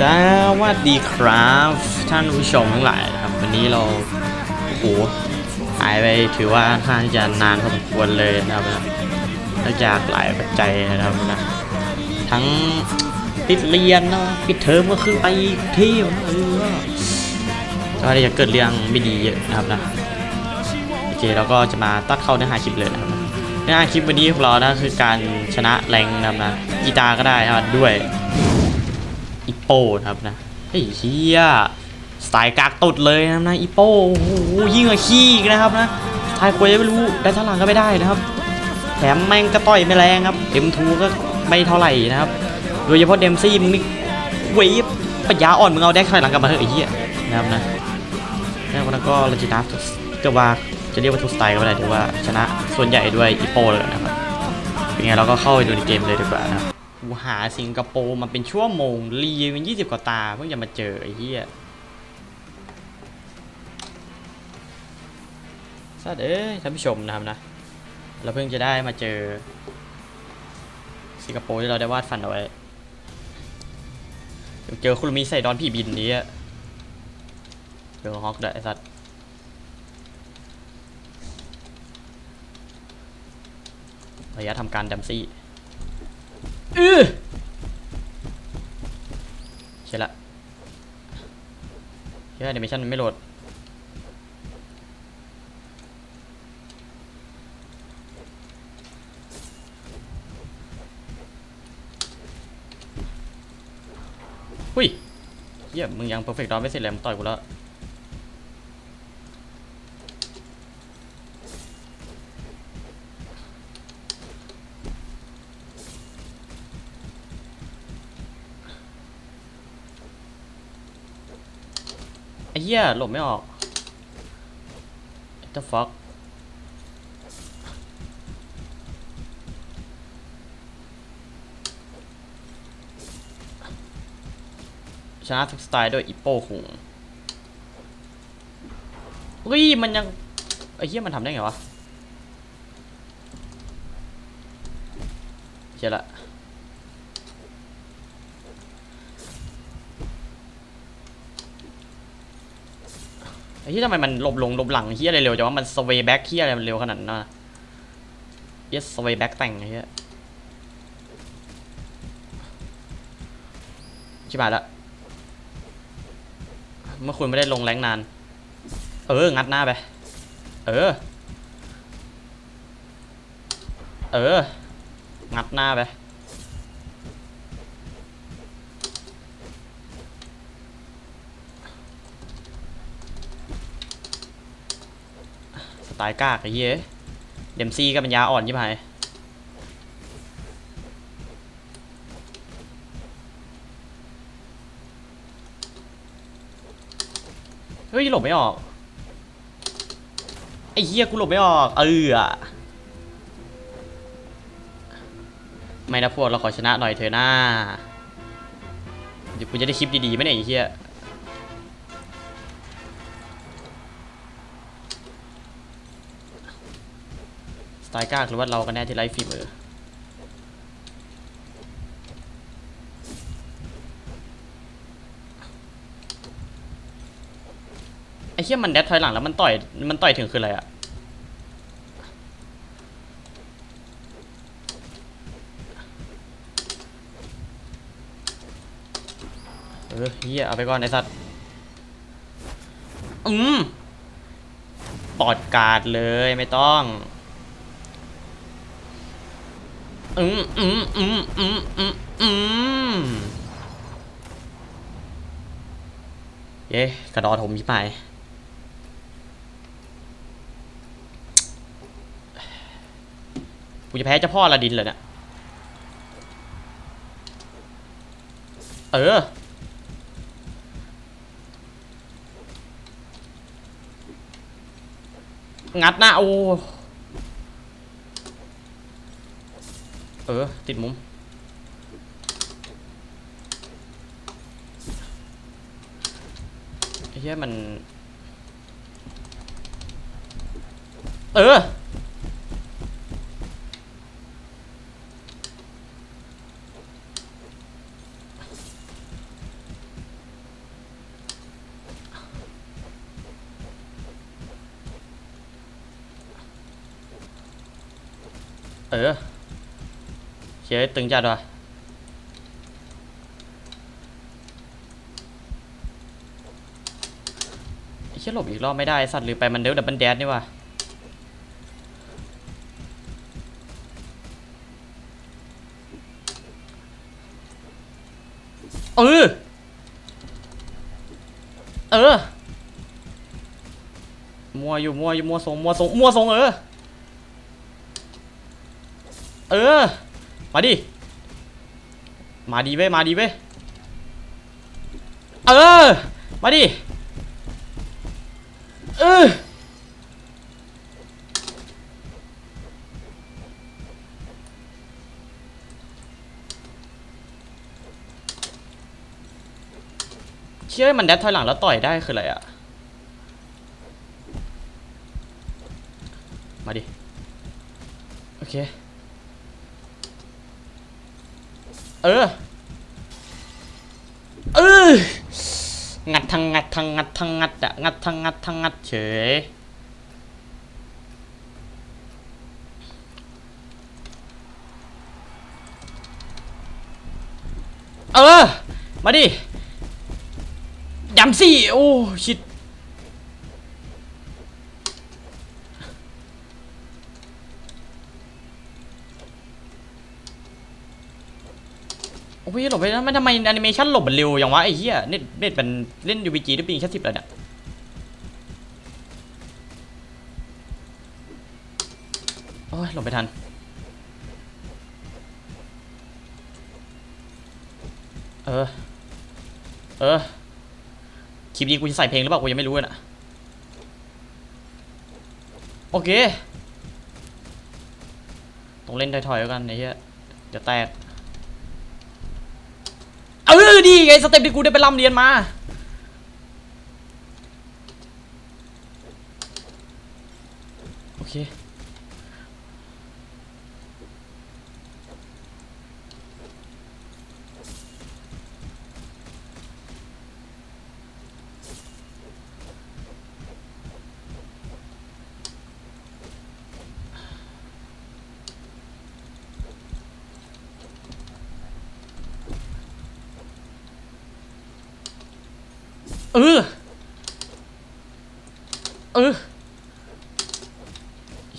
สวัสดีครับ ท่านผู้ชมทั้งหลายนะครับ วันนี้เราโอ้โหหายไปถือว่าค่อนข้างจะนานพอสมควรเลยนะครับนะนองจากหลายปัจจัยนะครับนะทั้งติดเรียนเนาะปิดเทอมก็คือไปเที่ยวเออก็ได้จะเกิดเรื่องไม่ดีเยอะนะครับนะโอเคเราก็จะมาตัดเข้าเนื้อหาคลิปเลยนะครับเนื้อหาคลิปวันนี้ของเรานะคือการชนะแรงนะครับนะกีตาร์ก็ได้ครับด้วย โป้นะครับนะไอ้เฮียสไตล์กากตุดเลยนะนะอีโป้โอ้โหยิ่งกว่าขี้อีกนะครับนะทายควยไม่รู้ได้ท่าหลังก็ไม่ได้นะครับ แถมแม่งก็ต่อยไม่แรงครับเอ็มทูก็ไม่เท่าไหร่นะครับ โดยเฉพาะเดมซี่มึงนี่เวฟปัญญาอ่อนมึงเอาได้ขนาดหลังกลับมาเถอะไอ้เหี้ยนะครับนะแล้ววันนั้นก็เราจะนับก็ว่าจะเรียกว่าทุกสไตล์ก็ไม่ได้ถือว่าชนะส่วนใหญ่ด้วยอีโป้เลยนะครับเป็นไงเราก็เข้าไปดูในเกมเลยดีกว่านะครับ กูหาสิงคโปร์มาเป็นชั่วโมง รีเป็นยี่สิบกว่าตาเพิ่งจะมาเจอไอ้เหี้ยสัตว์เอ้ยท่านผู้ชมนะครับนะเราเพิ่งจะได้มาเจอ สิงคโปร์ที่เราได้วาดฝันเอาไว้เจอคุรุมิใส่ดอนผีบินนี้อะเจอฮอกด้วยไอ้สัตว์ระยะทำการดัมซี่ อือเช่ละเฮ้ยแอนิเมชันมันไม่โหลดหุ้ยเยี่ยมมึงยังเพอร์เฟกต์ดอไม่เสร็จเลยมึงต่อยกูแล้ว ไอ้เหี้ยหลบไม่ออก the fuck ชนะทุกสไตล์ด้วยอีโป้คุงเฮ้ยมันยังไอ้เหี้ยมันทำได้ไงวะเจ๊ละ ไอ้ที่ทำไมมันหลบลงหลบหลังเฮียอะไรเร็วจังว่ามันสเวย์แบ็กเฮียอะไรมันเร็วขนาดนั้นนะเยสสเวย์แบ็กแต่งไอ้เฮียชิบหายละเมื่อคุณไม่ได้ลงแรงนาน เออ งัดหน้าไป เออ เออ งัดหน้าไป สไตล์กากไอ้เหี้ยเดมซี่ก็เป็นยาอ่อนยิ่งหายเฮ้ยหลบไม่ออก ไอ้เหี้ยกูหลบไม่ออก เออไม่นะพวกเราขอชนะหน่อยเถอะนะเดี๋ยวกูจะได้คลิปดีๆไหมเนี่ยไอ้เหี้ย ตล์กากหรือว่าเรากันแน่ที่ไร้ฝีมือไอ้เหี้ยมันแดดถอยหลังแล้วมันต่อยมันต่อยถึงคืออะไรอะเออเหี้ยเอาไปก่อนไอ้สัตว์อืมปอดการ์ดเลยไม่ต้อง อืมอืมอืมอืมอืมอืมเย้กระดอถมยี่ไปกูจะแพ้เจ้าพ่ออลาดินเลยเนี่ยเออ งัดหน้าโอ้ เออ ติดมุม ไอ้เหี้ยมัน เออ เออ เฮ้ยตึงจัดว่ะไอ้เชี่ยหลบอีกรอบไม่ได้สัตว์หรือไปมันเดลดับเบิลแดดนี่ว่ะเออ เออ มัวอยู่มัวอยู่มัวทรงมัวทรงมัวทรงเออ เออ มาดิ มาดีเว้ย มาดีเว้ย เออ มาดิ เออเชื่อมันแดดถอยหลังแล้วต่อยได้คืออะไรอะมาดิ โอเค เออ เออ งัดทางงัดทางงัดทางงัดอะงัดทางงัดทางงัดเฉย เออ มาดิยำสี่โอ้ ชิด โอ้ยหลบไปแล้วมันทำไมแอนิเมชันหลบมันเร็วอย่างวะไอ้เหี้ยเน็ตเน็ตมันเล่น UBG ได้ปีแค่สิบแล้วเนี่ยโอ้ยหลบไปทันเออ เออ คลิปนี้กูจะใส่เพลงหรือเปล่ากูยังไม่รู้น่ะโอเค ต้องเล่นถอยๆแล้วกันไอ้เหี้ยเดี๋ยวแตก ดีไงสเต็ปที่กูได้ไปร่ำเรียนมาโอเค เออ เออ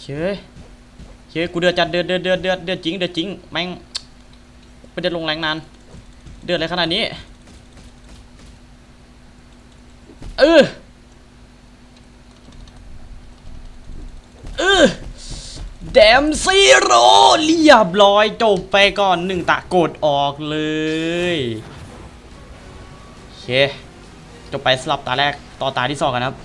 เฮ้ยเฮ้ยกูเดือดจัดเดือดเดือดเดือดเดือดเดือดจริงเดือดจริงแม่งไม่ได้ลงแรงนาน เดือดอะไรขนาดนี้ เออ เออแดมซีโร่เรียบร้อยจบไปก่อนหนึ่งตะกดออกเลย โอเค จบไปสลับตาแรกต่อตาที่สองกันครับ